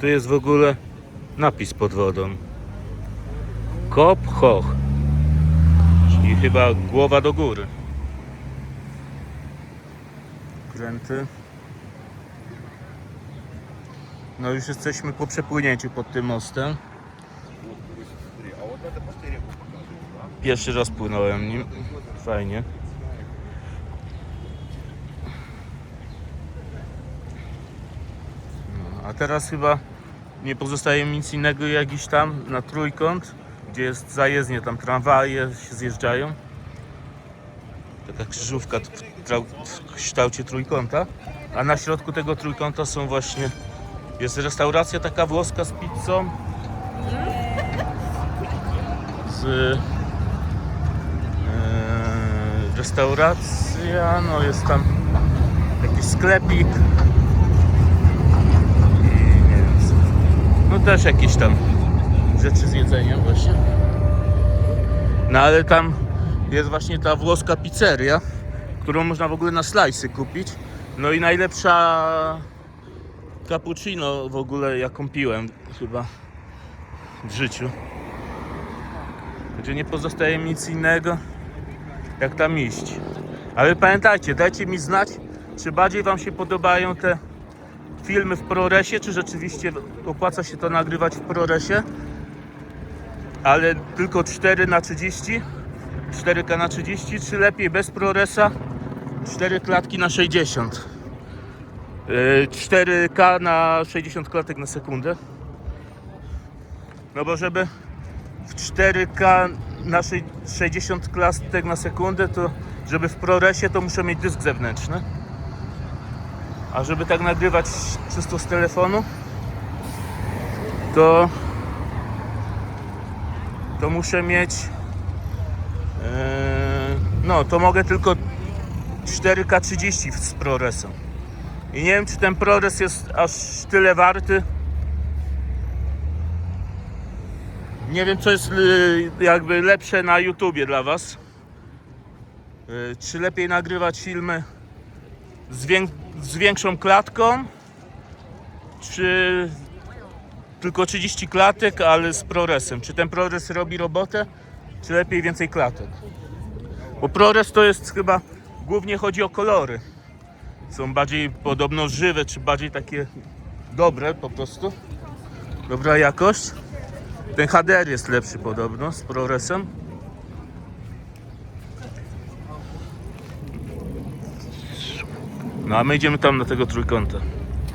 Tu jest w ogóle napis pod wodą. Kop Hoch. Czyli chyba głowa do góry. Kręty. No już jesteśmy po przepłynięciu pod tym mostem. Pierwszy raz płynąłem nim. Fajnie. A teraz chyba nie pozostaje mi nic innego jak iść tam na trójkąt, gdzie jest zajezdnie, tam tramwaje się zjeżdżają. Taka krzyżówka w kształcie trójkąta. A na środku tego trójkąta są właśnie jest restauracja taka włoska z pizzą. Z Eee, restauracja, no jest tam jakiś sklepik i nie wiem co. No też jakieś tam rzeczy z jedzeniem właśnie. No ale tam jest właśnie ta włoska pizzeria, którą można w ogóle na slajsy kupić. No i najlepsza cappuccino w ogóle jaką piłem chyba w życiu. Gdzie nie pozostaje mi nic innego, jak tam iść. Ale pamiętajcie, dajcie mi znać, czy bardziej Wam się podobają te filmy w ProResie, czy rzeczywiście opłaca się to nagrywać w ProResie, ale tylko 4 na 30 4K na 30, czy lepiej bez ProResa? 4 klatki na 60 Yy, 4K na 60 klatek na sekundę. No bo żeby w 4K na sze- 60 klatek na sekundę, to żeby w ProResie to muszę mieć dysk zewnętrzny. A żeby tak nagrywać czysto z telefonu, to to muszę mieć yy, no to mogę tylko 4K 30 z ProResem. I nie wiem czy ten ProRes jest aż tyle warty, Nie wiem, co jest y, jakby lepsze na YouTubie dla Was. Y, Czy lepiej nagrywać filmy z, wię- z większą klatką, czy tylko 30 klatek, ale z ProResem? Czy ten ProRes robi robotę, czy lepiej więcej klatek? Bo ProRes to jest chyba głównie chodzi o kolory. Są bardziej podobno żywe, czy bardziej takie dobre po prostu. Dobra jakość. Ten HDR jest lepszy podobno z ProResem. No a my idziemy tam na tego trójkąta.